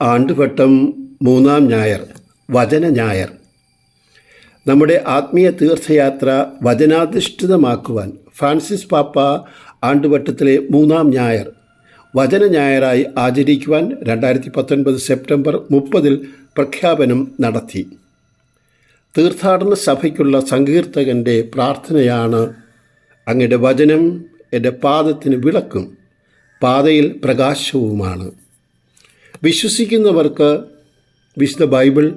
ആണ്ടുവട്ടം മൂന്നാം ഞായർ വചന ഞായർ. നമ്മുടെ ആത്മീയ തീർത്ഥയാത്ര വചനാധിഷ്ഠിതമാക്കുവാൻ ഫ്രാൻസിസ് പാപ്പ ആണ്ടുവട്ടത്തിലെ മൂന്നാം ഞായർ വചന ഞായറായി ആചരിക്കുവാൻ രണ്ടായിരത്തി പത്തൊൻപത് സെപ്റ്റംബർ മുപ്പതിൽ പ്രഖ്യാപനം നടത്തി. തീർത്ഥാടന സഭയ്ക്കുള്ള സങ്കീർത്തകന്റെ പ്രാർത്ഥനയാണ് അങ്ങയുടെ വചനം എന്റെ പാദത്തിന് വിളക്കും പാതയിൽ പ്രകാശവുമാണ്. വിശ്വസിക്കുന്നവർക്ക് വിശുദ്ധ ബൈബിൾ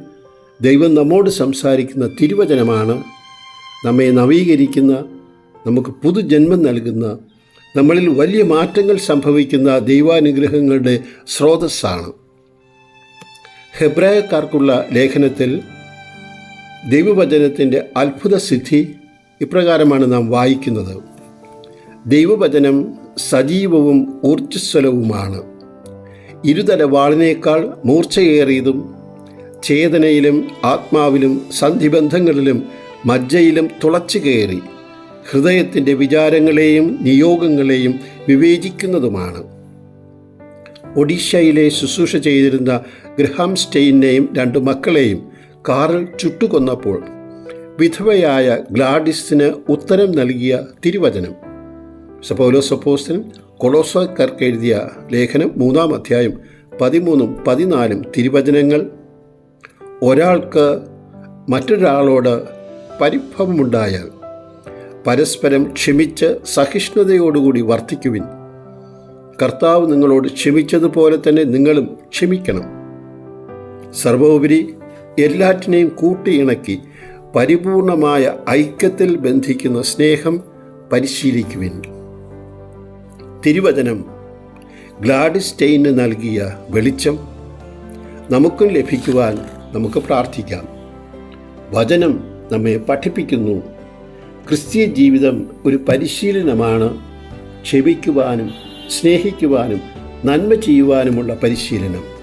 ദൈവം നമ്മോട് സംസാരിക്കുന്ന തിരുവചനമാണ്. നമ്മെ നവീകരിക്കുന്ന നമുക്ക് പുതുജന്മം നൽകുന്ന നമ്മളിൽ വലിയ മാറ്റങ്ങൾ സംഭവിക്കുന്ന ദൈവാനുഗ്രഹങ്ങളുടെ സ്രോതസ്സാണ്. ഹെബ്രായക്കാർക്കുള്ള ലേഖനത്തിൽ ദൈവവചനത്തിന്റെ അത്ഭുത സിദ്ധി ഇപ്രകാരമാണ് നാം വായിക്കുന്നത്. ദൈവവചനം സജീവവും ഊർജസ്വലവുമാണ്. ഇരുതല വാളിനേക്കാൾ മൂർച്ചയേറിയതും ചേതനയിലും ആത്മാവിലും സന്ധിബന്ധങ്ങളിലും മജ്ജയിലും തുളച്ചു കയറി ഹൃദയത്തിന്റെ വിചാരങ്ങളെയും നിയോഗങ്ങളെയും വിവേചിക്കുന്നതുമാണ്. ഒഡീഷയിലെ ശുശ്രൂഷ ചെയ്തിരുന്ന ഗ്രഹാം സ്റ്റെയിനെയും രണ്ട് മക്കളെയും കാറിൽ ചുട്ടുകൊന്നപ്പോൾ വിധവയായ ഗ്ലാഡിസിന് ഉത്തരം നൽകിയ തിരുവചനം. സപ്പോലോ സപ്പോസിന് കൊളോസോക്കാർക്ക് എഴുതിയ ലേഖനം മൂന്നാം അധ്യായം പതിമൂന്നും പതിനാലും തിരുവചനങ്ങൾ. ഒരാൾക്ക് മറ്റൊരാളോട് പരിഭവമുണ്ടായാൽ പരസ്പരം ക്ഷമിച്ച് സഹിഷ്ണുതയോടുകൂടി വർദ്ധിക്കുവിൻ കർത്താവ് നിങ്ങളോട് ക്ഷമിച്ചതുപോലെ തന്നെ നിങ്ങളും ക്ഷമിക്കണം. സർവോപരി എല്ലാറ്റിനെയും കൂട്ടിയിണക്കി പരിപൂർണമായ ഐക്യത്തിൽ ബന്ധിക്കുന്ന സ്നേഹം പരിശീലിക്കുവിൻ. തിരുവചനം. ഗ്ലാഡിസ്റ്റെയിന് നൽകിയ വെളിച്ചം നമുക്കും ലഭിക്കുവാൻ നമുക്ക് പ്രാർത്ഥിക്കാം. വചനം നമ്മെ പഠിപ്പിക്കുന്നു. ക്രിസ്തീയ ജീവിതം ഒരു പരിശീലനമാണ്. ക്ഷമിക്കുവാനും സ്നേഹിക്കുവാനും നന്മ ചെയ്യുവാനുമുള്ള പരിശീലനം.